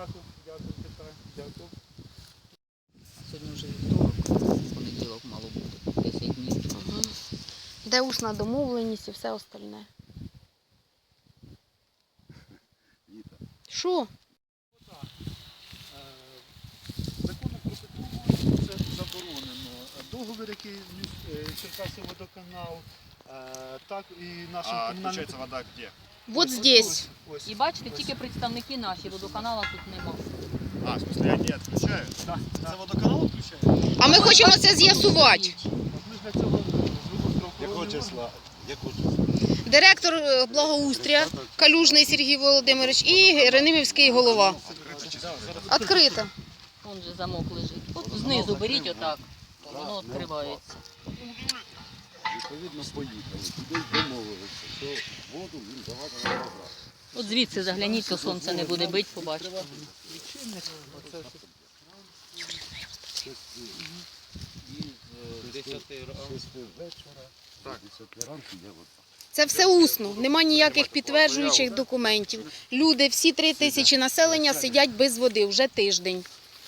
Дякую, дякую, Петре, дякую. Сьогодні вже вівторок, понеділок мало бути. 10 днів. Угу. Де усна домовленість і все остальне. Що? Е, Законом про це заборонено. Договір, який е, водоканал, е, так і нашим А комунальним отключается вода где? Вот Ось, здесь. ось, ось. І бачите, тільки представники наші, водоканала тут нема. А, в смысле они отключают? Так, Это так. водоканал отключает? А ми хочемо це з'ясувати. От Ми ж для цього звернулися до Якого охорони числа? Якого числа? Директор е, благоустрія Калюжний Сергій Володимирович і Геронимівський голова. Открытое число. Відкрито. Вон же замок лежить. От знизу беріть отак. Воно відкривається. Відповідно, поїхали. Туди домовилися, що воду він давати не може. От звідси загляніть, то сонце не буде бити, побачите. Лічильник, оце все. Шести вечора, так. 10 ранку є вода. Це все усно. Нема ніяких підтверджуючих документів. Люди, всі три тисячі населення сидять без води вже тиждень.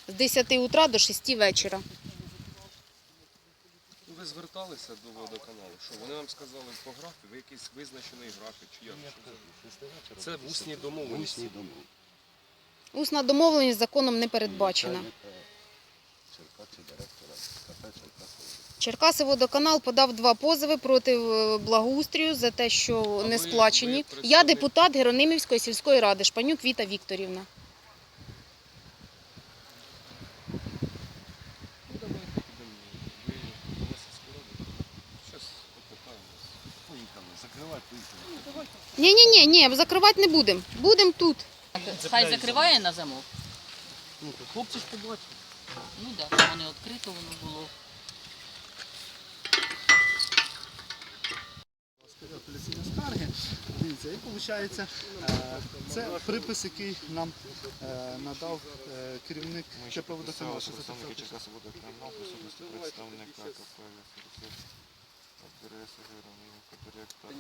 З 10 утра до 6 вечора. Ви зверталися до водоканалу, що вони вам сказали по графіку, якийсь визначений графік, чи як? Це в усній домовленості. Усні домов. Усна домовленість законом не передбачена. Черкаси Черкаси. Черкаси водоканал подав два позови проти е, благоустрію за те, що не сплачені. Я депутат Геронимівської сільської ради Шпанюк Віта Вікторівна. Ну, давайте підемо. Ви голова сільської ради. Щас попитаємо. Поїхали, закривай, поїхали. Ні, ні, ні, ні, закривати не будемо. Будемо тут. Хай закриває на замок. Ну, то хлопці ж побачили. Ну так, да, воно відкрито воно було. апеляційні скарги. Дивіться, і виходить, це припис, який нам е, надав е, керівник КП водоканалу. що це представники водоканал, присутності представника КП Геронимівка, директор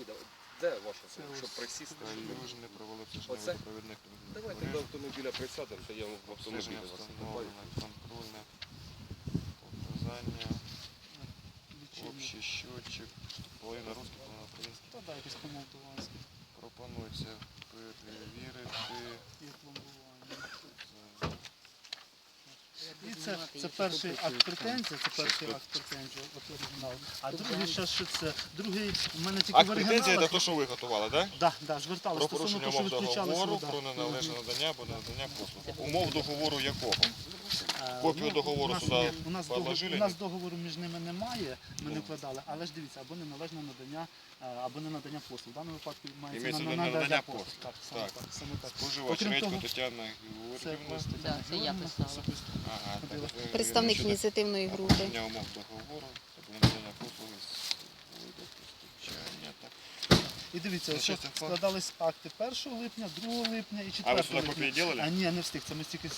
Де ваша Це щоб присісти? Калюж не провалив Оце? обстеження провідних Давайте до автомобіля присядемо, то я в автомобілі вас встановлено, контрольне показання, общий счетчик, половина русський, половина український. Та да, якось по-молдаванськи. Пропонується перевірити І пломбування. І це, це перший акт претензії, це перший акт претензії, от оригінал. А другий ще що це? Другий в мене тільки Акт в претензії це оригіналах. те, що ви готували, так? Да, да, звертали Про стосовно порушення того, що умов договору, про неналежне надання або надання послуг. Умов договору якого? Е, Копію договору у нас сюди є- у нас договор- У нас договору між ними немає, ми не Ну. вкладали, але ж дивіться, або неналежне надання, е, або не надання послуг. В даному випадку мається на- надання послуг. Так, саме Так. так, саме так. Споживач Окрім Редько того, Тетяна Це Георгіївна. Да, це я писала. Ага, ви- Представник ініціативної групи. договору надання послуги з виду постачання. Так. І дивіться, Ну, що це факт. складались акти 1 липня, 2 липня і 4 А ви липня. сюди копії А робили? ні, не встиг, це ми стільки е,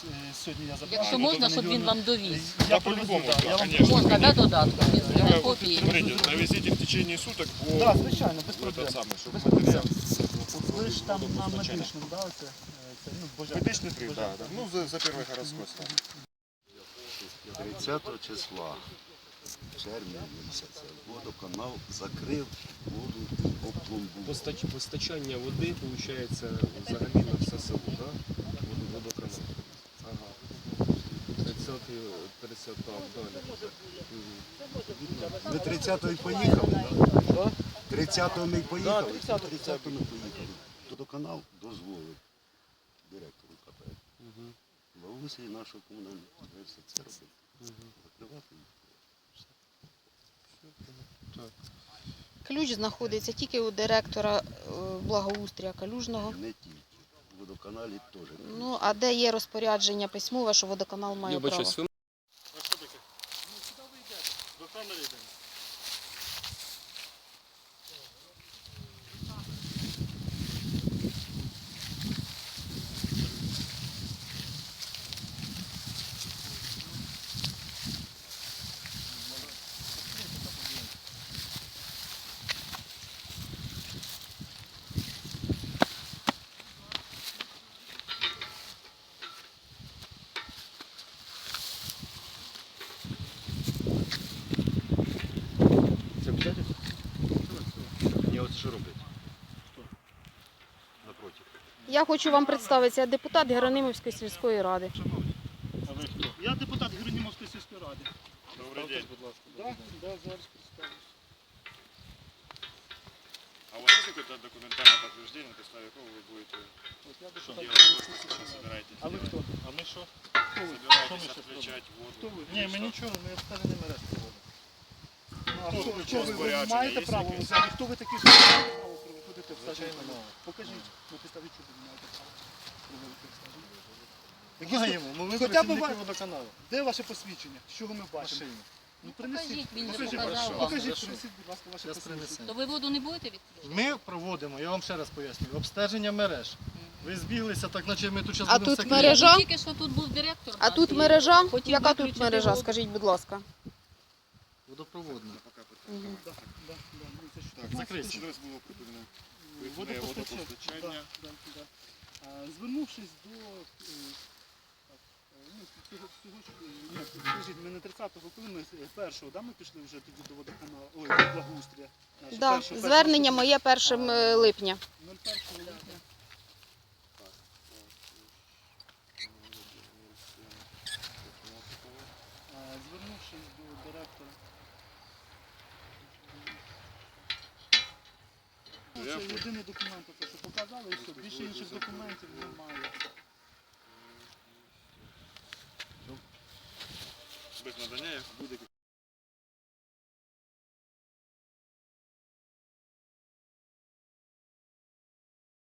сьогодні я забрав. Якщо А, ну, можна, то щоб він вам довіз. Я Да, привезу, по-любому, да, да, я вам конечно. Можна, да, додатку? Ви Копії. Смотрите, навезите в течение суток по Так, звичайно, без в проблем. этот самый, чтобы Без проблем. материал. Ви ж там на водопостачання. медичному, да, це, е, це ну, божа. Медичный прив, божа- да, да. Ну, за, за первый городской стал. 30 числа червня місяця водоканал закрив воду опломбував. Постач- Постачання води, виходить, взагалі на все село, так? Воду, водоканал. Ага. 30, 30, так, далі. 30-го й поїхали, так? Що? 30-го ми поїхали. Да, 30-го 30-го ми поїхали. Водоканал дозволив директору КП. Бабусі нашого комунального підприємства це робити. Закривати їх. Ключ знаходиться тільки у директора е, благоустрія Калюжного. Не тільки. Водоканалі теж. Ну, а де є розпорядження письмове, що водоканал має право? Що робити? Напротив. Я хочу вам представитися, я депутат Геронимівської сільської ради. А ви хто? Я депутат Геронімовської сільської ради. Добрий день. будь ласка. Да, да, зараз представлюсь. А у вас есть какое-то документальное подтверждение, на основе какого вы будете От я что депутат делать, то, Геронімовської что сейчас сільської ради. собираетесь А ви делать? хто? А ми що? Хто ви? Що ми Собираетесь ще робимо? отключать воду? Хто ви? Ні, ми нічого, ми обстеження мереж проводимо. Ну, а Хто хто, ви? маєте право? Хто ви такі, що маєте право проводити Звичайно, обстеження? Покажіть, на підставі чого ви маєте право проводити обстеження. Маємо, ми ви Хоча б працівники ва- водоканалу. Де ваше посвідчення? З чого ми бачимо? Ну принесіть. Покажіть, він же Покажіть, показав вам. покажіть, Хорошо. принесіть, будь ласка, ваше Зараз посвідчення. принесемо. То ви воду не будете відключати? Ми проводимо, я вам ще раз пояснюю, обстеження мереж. Ви збіглися, так наче ми тут зараз А будемо тут все мережа? Ну, Тільки що тут був директор. А наш, тут і мережа? хотів Яка тут виключити мережа? воду. Скажіть, будь ласка. Водопроводна. Ну, це ж Так, 15 закрийся. Ще раз було припинено. Водопостачання. водопостачання. Да, да, да. А, Звернувшись до ми не 30-го, коли ми першого, да, ми пішли вже тоді до водоканалу, ой, до благоустрія. Да, звернення моє 1 е, липня. 01 липня. А, Звернувшись до директора. Ну, Це єдиний документ, те, що показали, і все. Більше інших документів немає. Без надання буде